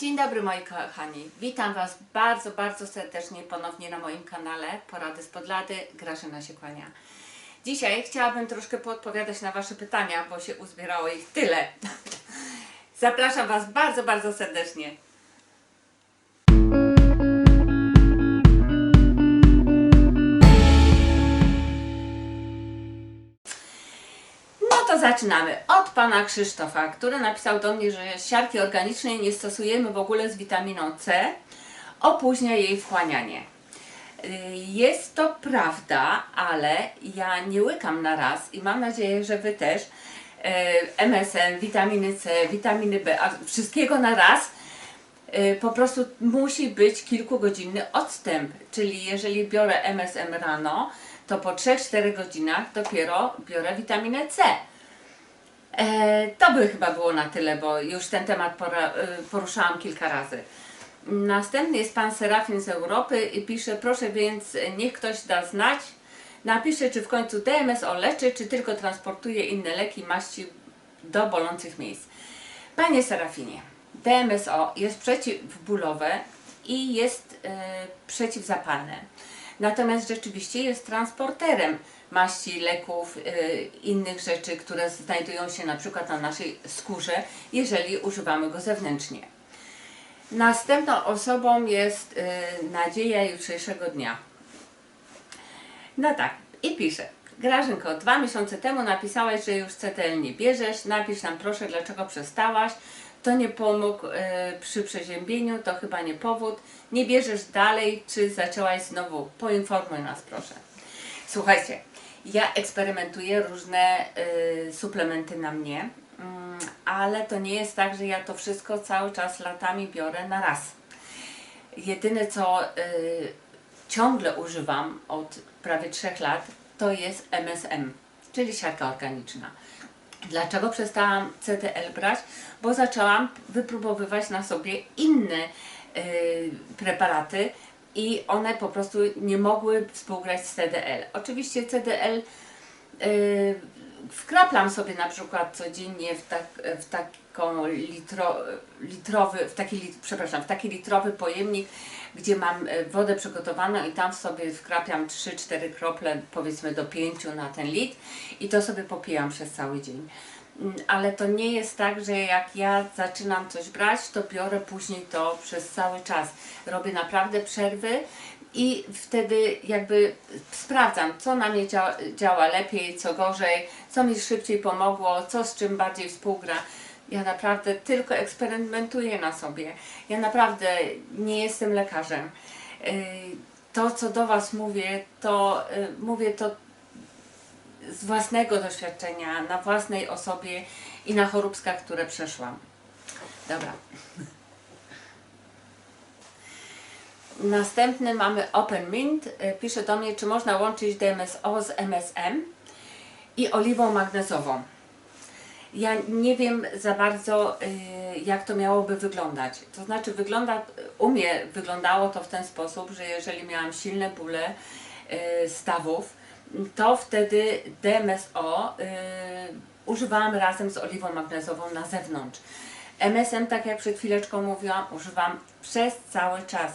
Dzień dobry moi kochani, witam Was bardzo, bardzo serdecznie ponownie na moim kanale Porady z Podlady, Grażyna się kłania. Dzisiaj chciałabym troszkę poodpowiadać na Wasze pytania, bo się uzbierało ich tyle. Zapraszam Was bardzo, bardzo serdecznie. Zaczynamy. Od pana Krzysztofa, który napisał do mnie, że siarki organicznej nie stosujemy w ogóle z witaminą C, opóźnia jej wchłanianie. Y, Jest to prawda, ale ja nie łykam na raz i mam nadzieję, że wy też. Y, MSM, witaminy C, witaminy B, a wszystkiego na raz. Y, Po prostu musi być kilkugodzinny odstęp, czyli jeżeli biorę MSM rano, to po 3-4 godzinach dopiero biorę witaminę C. E, to by chyba było na tyle, bo już ten temat y, poruszałam kilka razy. Następny jest pan Serafin z Europy i pisze, proszę więc niech ktoś da znać, napisze czy w końcu DMSO leczy, czy tylko transportuje inne leki, maści do bolących miejsc. Panie Serafinie, DMSO jest przeciwbólowe i jest e, przeciwzapalne. Natomiast rzeczywiście jest transporterem maści, leków, e, innych rzeczy, które znajdują się na przykład na naszej skórze, jeżeli używamy go zewnętrznie. Następną osobą jest e, nadzieja jutrzejszego dnia. No tak, i pisze. Grażynko, dwa miesiące temu napisałaś, że już CTL nie bierzesz. Napisz nam proszę, dlaczego przestałaś. To nie pomógł e, przy przeziębieniu, to chyba nie powód. Nie bierzesz dalej, czy zaczęłaś znowu? Poinformuj nas proszę. Słuchajcie, ja eksperymentuję różne y, suplementy na mnie, mm, ale to nie jest tak, że ja to wszystko cały czas latami biorę na raz. Jedyne co y, ciągle używam od prawie 3 lat to jest MSM, czyli siarka organiczna. Dlaczego przestałam CTL brać? Bo zaczęłam wypróbowywać na sobie inne y, preparaty i one po prostu nie mogły współgrać z CDL. Oczywiście CDL y, wkraplam sobie na przykład codziennie w, tak, w taką litro, litrowy, w taki, przepraszam, w taki litrowy pojemnik, gdzie mam e, wodę przygotowaną i tam sobie wkrapiam 3-4 krople, powiedzmy do 5 na ten litr i to sobie popijam przez cały dzień. Mm, Ale to nie jest tak, że jak ja zaczynam coś brać, to biorę później to przez cały czas. Robię naprawdę przerwy i wtedy jakby sprawdzam, co na mnie działa, działa lepiej, co gorzej, co mi szybciej pomogło, co z czym bardziej współgra. Ja naprawdę tylko eksperymentuję na sobie. Ja naprawdę nie jestem lekarzem. Yy, To, co do Was mówię, to yy, mówię to z własnego doświadczenia, na własnej osobie i na choróbskach, które przeszłam. Dobra. Następny mamy Open Mint. Y, Pisze do mnie, czy można łączyć DMSO z MSM i oliwą magnezową. Ja nie wiem za bardzo, y, jak to miałoby wyglądać. To znaczy, wygląda, u mnie wyglądało to w ten sposób, że jeżeli miałam silne bóle y, stawów, to wtedy DMSO y, razem z oliwą magnezową na zewnątrz. MSM, tak jak przed chwileczką mówiłam, używam przez cały czas.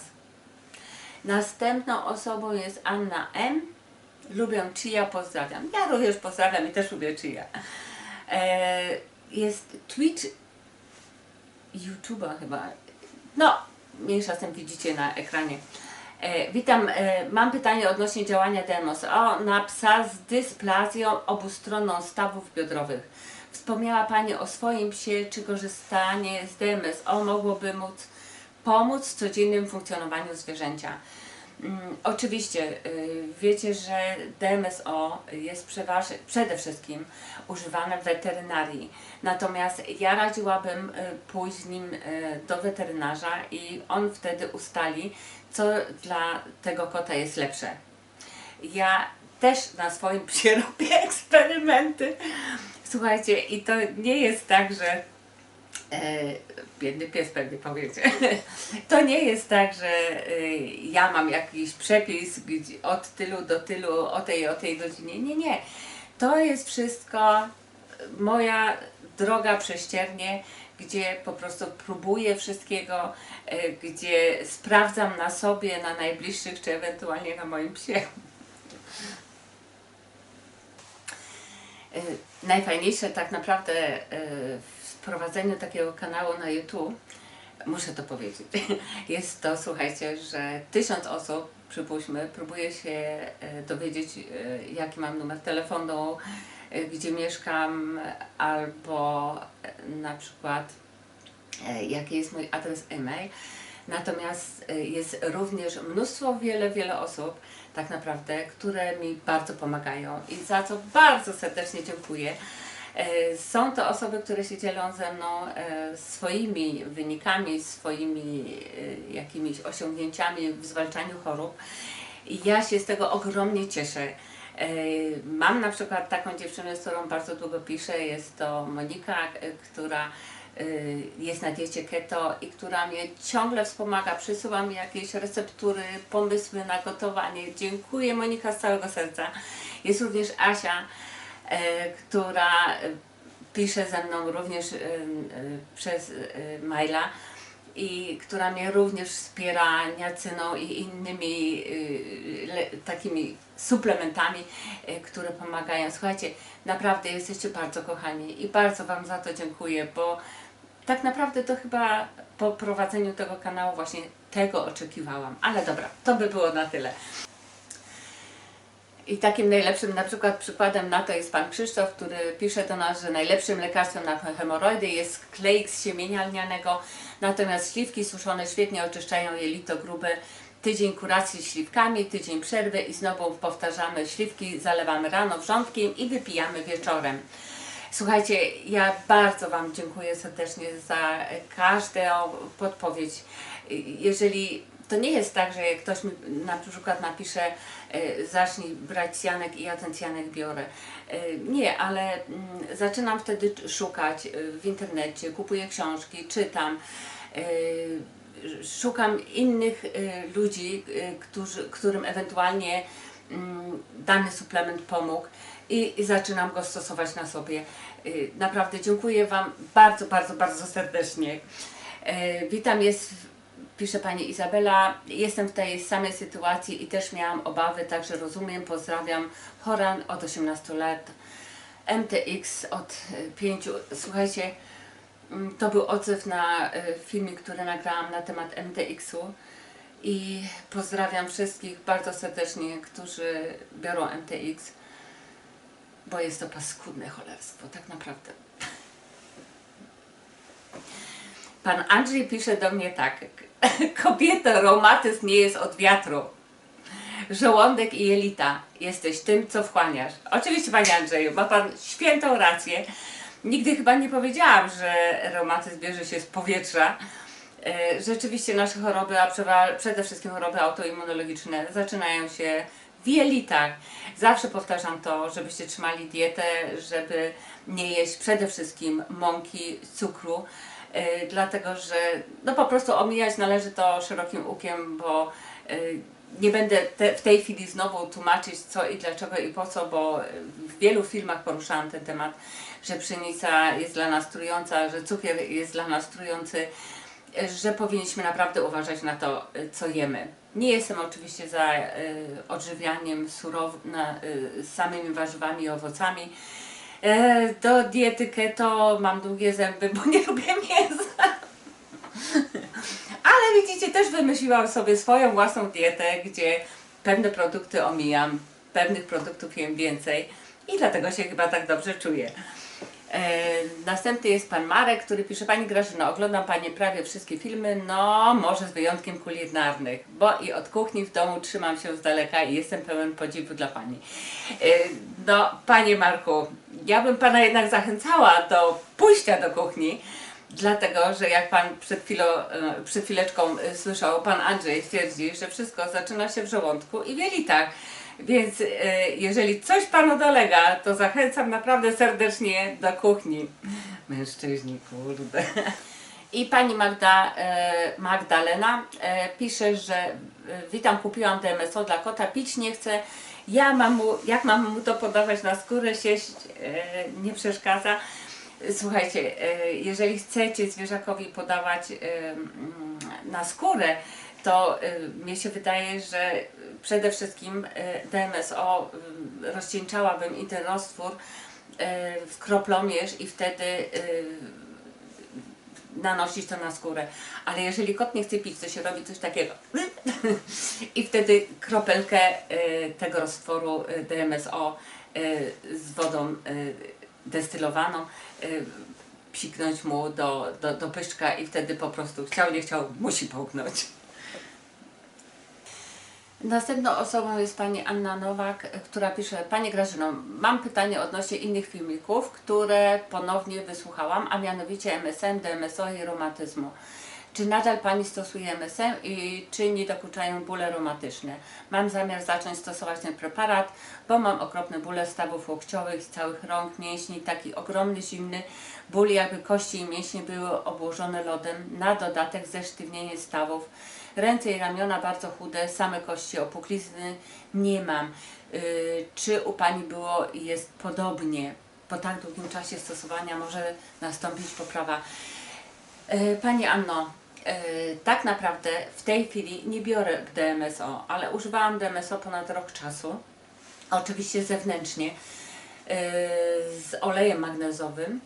Następną osobą jest Anna M. Lubię chia, pozdrawiam. Ja również pozdrawiam i też lubię chia. E, jest Twitch, YouTube'a chyba. No, mniejsza z tym widzicie na ekranie. E, witam, e, mam pytanie odnośnie działania DEMOS. O, na psa z dysplazją obustronną stawów biodrowych. Wspomniała Pani o swoim psie, czy korzystanie z DMS o mogłoby móc pomóc w codziennym funkcjonowaniu zwierzęcia. Mm, oczywiście y, wiecie, że DMSO jest przede wszystkim używane w weterynarii. Natomiast ja radziłabym pójść z nim do weterynarza i on wtedy ustali, co dla tego kota jest lepsze. Ja też na swoim psie robię eksperymenty. Słuchajcie, i to nie jest tak, że E, biedny pies pewnie powiecie. To nie jest tak, że e, ja mam jakiś przepis od tylu do tylu, o tej, o tej godzinie. Nie, nie. To jest wszystko moja droga prześciernie, gdzie po prostu próbuję wszystkiego, e, gdzie sprawdzam na sobie, na najbliższych, czy ewentualnie na moim psie. E, Najfajniejsze tak naprawdę e, w prowadzeniu takiego kanału na YouTube, muszę to powiedzieć, jest to, słuchajcie, że tysiąc osób, przypuśćmy, próbuje się dowiedzieć, jaki mam numer telefonu, gdzie mieszkam, albo e, na przykład e, jaki jest mój adres e-mail. Natomiast e, jest również mnóstwo, wiele, wiele osób, tak naprawdę, które mi bardzo pomagają i za co bardzo serdecznie dziękuję. E, Są to osoby, które się dzielą ze mną e, swoimi wynikami, swoimi e, jakimiś osiągnięciami w zwalczaniu chorób. I ja się z tego ogromnie cieszę. E, Mam na przykład taką dziewczynę, z którą bardzo długo piszę, jest to Monika, e, która e, jest na diecie keto i która mnie ciągle wspomaga, przysyła mi jakieś receptury, pomysły na gotowanie. Dziękuję Monika z całego serca. Jest również Asia, która pisze ze mną również przez maila i która mnie również wspiera niacyną i innymi y, le, takimi suplementami, y, które pomagają. Słuchajcie, naprawdę jesteście bardzo kochani i bardzo Wam za to dziękuję, bo tak naprawdę to chyba po prowadzeniu tego kanału właśnie tego oczekiwałam. Ale dobra, to by było na tyle. I takim najlepszym na przykład przykładem na to jest pan Krzysztof, który pisze do nas, że najlepszym lekarstwem na hemoroidy jest kleik z siemienia lnianego, natomiast śliwki suszone świetnie oczyszczają jelito grube. Tydzień kuracji śliwkami, tydzień przerwy i znowu powtarzamy śliwki, zalewamy rano wrzątkiem i wypijamy wieczorem. Słuchajcie, ja bardzo Wam dziękuję serdecznie za każdą podpowiedź. Jeżeli to nie jest tak, że ktoś mi na przykład napisze e, zacznij brać cianek i ja ten cianek biorę. E, Nie, ale mm, zaczynam wtedy szukać e, w internecie, kupuję książki, czytam. Szukam innych ludzi, którym ewentualnie mm, dany suplement pomógł i, i zaczynam go stosować na sobie. Naprawdę dziękuję Wam bardzo, bardzo, bardzo serdecznie. Witam, jest, pisze Pani Izabela, jestem w tej samej sytuacji i też miałam obawy, także rozumiem, pozdrawiam. Horan od 18 lat, MTX od 5. Słuchajcie, mm, to był odzew na e, filmik, który nagrałam na temat MTX-u. I pozdrawiam wszystkich bardzo serdecznie, którzy biorą MTX, bo jest to paskudne cholerstwo, tak naprawdę. Pan Andrzej pisze do mnie tak. Kobieto, reumatyzm nie jest od wiatru. Żołądek i jelita. Jesteś tym, co wchłaniasz. Oczywiście, Panie Andrzeju, ma Pan świętą rację. Nigdy chyba nie powiedziałam, że reumatyzm bierze się z powietrza. E, Rzeczywiście nasze choroby, a przede wszystkim choroby autoimmunologiczne zaczynają się w jelitach. Zawsze powtarzam to, żebyście trzymali dietę, żeby nie jeść przede wszystkim mąki, cukru, dlatego że no po prostu omijać należy to szerokim łukiem, bo e, nie będę te, w tej chwili znowu tłumaczyć co i dlaczego i po co, bo w wielu filmach poruszałam ten temat, że pszenica jest dla nas trująca, że cukier jest dla nas trujący, e, że powinniśmy naprawdę uważać na to, e, co jemy. Nie jestem oczywiście za e, odżywianiem surow, na, e, samymi warzywami i owocami. E, do diety keto mam długie zęby, bo nie lubię mięsa. Ale widzicie, też wymyśliłam sobie swoją własną dietę, gdzie pewne produkty omijam, pewnych produktów jem więcej i dlatego się chyba tak dobrze czuję. Następny jest pan Marek, który pisze Pani Grażyno, oglądam Pani prawie wszystkie filmy, no może z wyjątkiem kulinarnych, bo i od kuchni w domu trzymam się z daleka i jestem pełen podziwu dla Pani. No, Panie Marku, ja bym Pana jednak zachęcała do pójścia do kuchni, Dlatego, że jak Pan przed, chwilą, e, przed chwileczką e, słyszał, Pan Andrzej twierdzi, że wszystko zaczyna się w żołądku i w jelitach. Więc e, jeżeli coś Panu dolega, to zachęcam naprawdę serdecznie do kuchni. Mężczyźni, kurde. I Pani Magda, e, Magdalena e, pisze, że witam, kupiłam DMSO dla kota, pić nie chce. Ja mam mu, jak mam mu to podawać na skórę, e, nie przeszkadza. Słuchajcie, jeżeli chcecie zwierzakowi podawać na skórę, to e, mnie się wydaje, że przede wszystkim e, DMSO e, rozcieńczałabym i ten roztwór w kroplomierz i wtedy nanosić to na skórę. Ale jeżeli kot nie chce pić, to się robi coś takiego. I wtedy kropelkę tego roztworu DMSO z wodą destylowaną psiknąć mu do, do, do pyszczka i wtedy po prostu chciał, nie chciał, musi połknąć. Następną osobą jest pani Anna Nowak, która pisze Pani Grażyno, mam pytanie odnośnie innych filmików, które ponownie wysłuchałam, a mianowicie MSM, DMSO i reumatyzmu. Czy nadal Pani stosuje MSM i czy nie dokuczają bóle reumatyczne? Mam zamiar zacząć stosować ten preparat, bo mam okropne bóle stawów łokciowych, całych rąk, mięśni, taki ogromny, zimny ból, jakby kości i mięśnie były obłożone lodem, na dodatek zesztywnienie stawów. Ręce i ramiona bardzo chude, same kości, opuklizny nie mam. Yy, czy u Pani było i jest podobnie? Po tak długim czasie stosowania może nastąpić poprawa. Yy, Pani Anno, yy, tak naprawdę w tej chwili nie biorę DMSO, ale używałam DMSO ponad rok czasu. Oczywiście zewnętrznie z olejem magnezowym.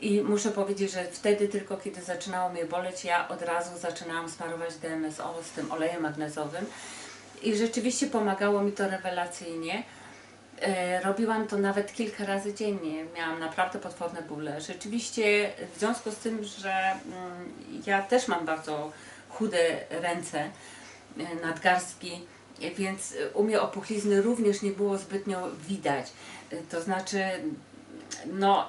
I muszę powiedzieć, że wtedy tylko kiedy zaczynało mnie boleć, ja od razu zaczynałam smarować DMSO z tym olejem magnezowym. I rzeczywiście pomagało mi to rewelacyjnie. E, Robiłam to nawet kilka razy dziennie. Miałam naprawdę potworne bóle. Rzeczywiście w związku z tym, że mm, ja też mam bardzo chude ręce, e, nadgarstki, więc u mnie opuchlizny również nie było zbytnio widać. E, To znaczy, no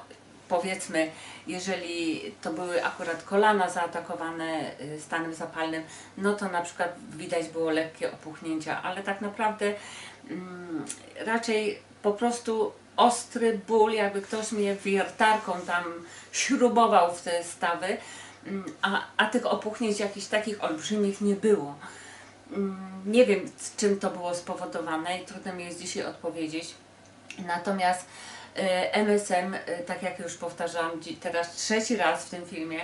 powiedzmy, jeżeli to były akurat kolana zaatakowane y, stanem zapalnym, no to na przykład widać było lekkie opuchnięcia, ale tak naprawdę mm, raczej po prostu ostry ból, jakby ktoś mnie wiertarką tam śrubował w te stawy, mm, a, a tych opuchnięć jakichś takich olbrzymich nie było. Mm, Nie wiem, czym to było spowodowane i trudno mi jest dzisiaj odpowiedzieć. Natomiast MSM, e, tak jak już powtarzałam teraz trzeci raz w tym filmie,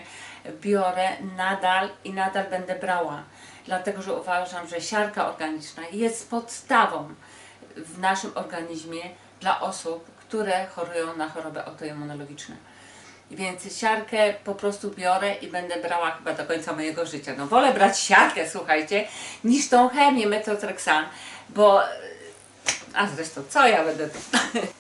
biorę nadal i nadal będę brała. Dlatego, że uważam, że siarka organiczna jest podstawą w naszym organizmie dla osób, które chorują na choroby autoimmunologiczne. Więc siarkę po prostu biorę i będę brała chyba do końca mojego życia. No wolę brać siarkę, słuchajcie, niż tą chemię metotrexan, bo... A zresztą, co ja będę...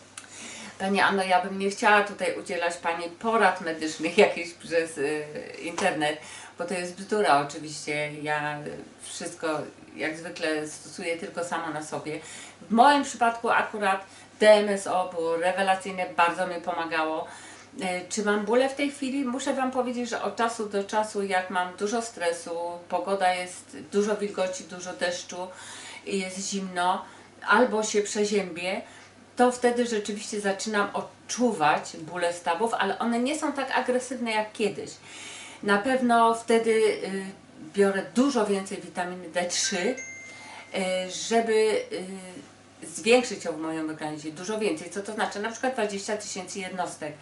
Pani Anno, ja bym nie chciała tutaj udzielać Pani porad medycznych jakichś przez y, internet, bo to jest bzdura oczywiście. Ja wszystko jak zwykle stosuję tylko sama na sobie. W moim przypadku akurat DMSO było rewelacyjne, bardzo mi pomagało. Y, Czy mam bóle w tej chwili? Muszę Wam powiedzieć, że od czasu do czasu, jak mam dużo stresu, pogoda jest, dużo wilgoci, dużo deszczu jest zimno, albo się przeziębię, to wtedy rzeczywiście zaczynam odczuwać bóle stawów, ale one nie są tak agresywne jak kiedyś. Na pewno wtedy y, biorę dużo więcej witaminy D3, y, żeby y, zwiększyć ją w moim organizmie, dużo więcej. Co to znaczy? Na przykład 20 tysięcy jednostek.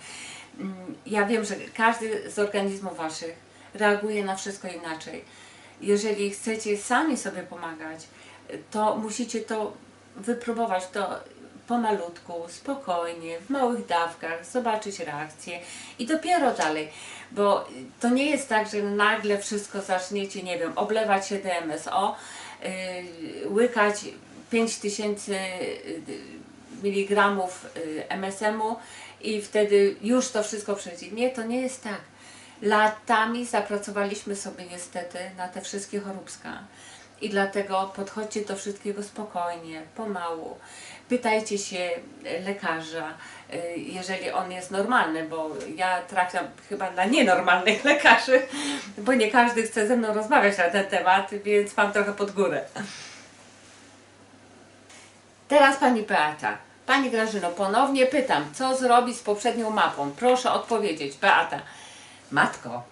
Mm, Ja wiem, że każdy z organizmów Waszych reaguje na wszystko inaczej. Jeżeli chcecie sami sobie pomagać, to musicie to wypróbować to pomalutku, spokojnie, w małych dawkach, zobaczyć reakcję i dopiero dalej, bo to nie jest tak, że nagle wszystko zaczniecie, nie wiem, oblewać się DMSO, yy, łykać 5000 miligramów y, MSM-u i wtedy już to wszystko przejdzie. Nie, to nie jest tak. Latami zapracowaliśmy sobie niestety na te wszystkie choróbska. I dlatego podchodźcie do wszystkiego spokojnie, pomału. Pytajcie się lekarza, e, jeżeli on jest normalny, bo ja trafiam chyba na nienormalnych lekarzy, bo nie każdy chce ze mną rozmawiać na ten temat, więc mam trochę pod górę. Teraz Pani Beata. Pani Grażyno, ponownie pytam, co zrobić z poprzednią mapą? Proszę odpowiedzieć, Beata. Matko.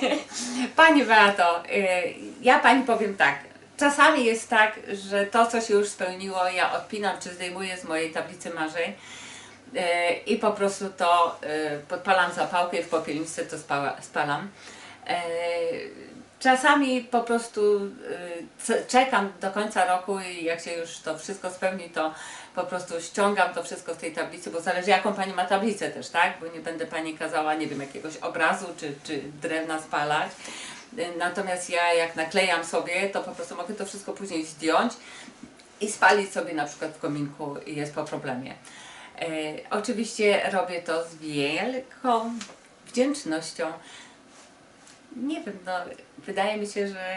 Pani Beato, y, ja Pani powiem tak. Czasami jest tak, że to, co się już spełniło, ja odpinam czy zdejmuję z mojej tablicy marzeń. e, i po prostu to e, podpalam zapałkę i w popielniczce to spalam. E, Czasami po prostu czekam do końca roku i jak się już to wszystko spełni, to po prostu ściągam to wszystko z tej tablicy, bo zależy jaką Pani ma tablicę też, tak? Bo nie będę Pani kazała, nie wiem, jakiegoś obrazu czy, czy drewna spalać. Natomiast ja jak naklejam sobie, to po prostu mogę to wszystko później zdjąć i spalić sobie na przykład w kominku i jest po problemie. E, oczywiście robię to z wielką wdzięcznością. Nie wiem, no, wydaje mi się, że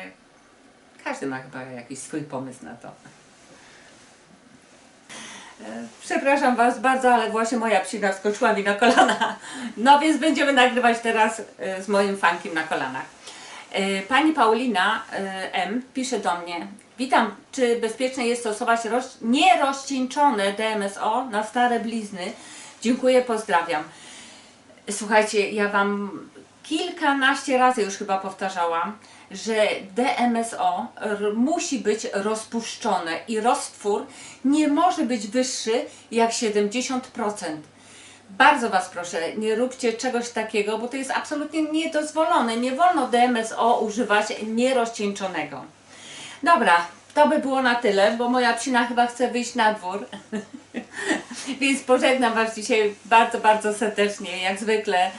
każdy ma chyba jakiś swój pomysł na to. E, Przepraszam Was bardzo, ale właśnie moja psina wskoczyła mi na kolana. No więc będziemy nagrywać teraz e, z moim fankiem na kolanach. E, Pani Paulina e, M. pisze do mnie. Witam, czy bezpiecznie jest stosować roz... nierozcieńczone DMSO na stare blizny? Dziękuję, pozdrawiam. Słuchajcie, ja Wam kilkanaście razy już chyba powtarzałam, że DMSO musi być rozpuszczone i roztwór nie może być wyższy jak 70%. Bardzo Was proszę, nie róbcie czegoś takiego, bo to jest absolutnie niedozwolone. Nie wolno DMSO używać nierozcieńczonego. Dobra, to by było na tyle, bo moja psina chyba chce wyjść na dwór. Więc pożegnam Was dzisiaj bardzo, bardzo serdecznie, jak zwykle.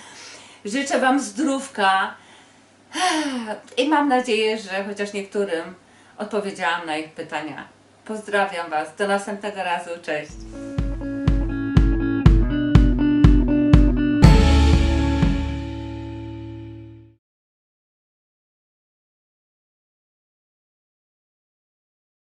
Życzę Wam zdrówka i mam nadzieję, że chociaż niektórym odpowiedziałam na ich pytania. Pozdrawiam Was. Do następnego razu. Cześć.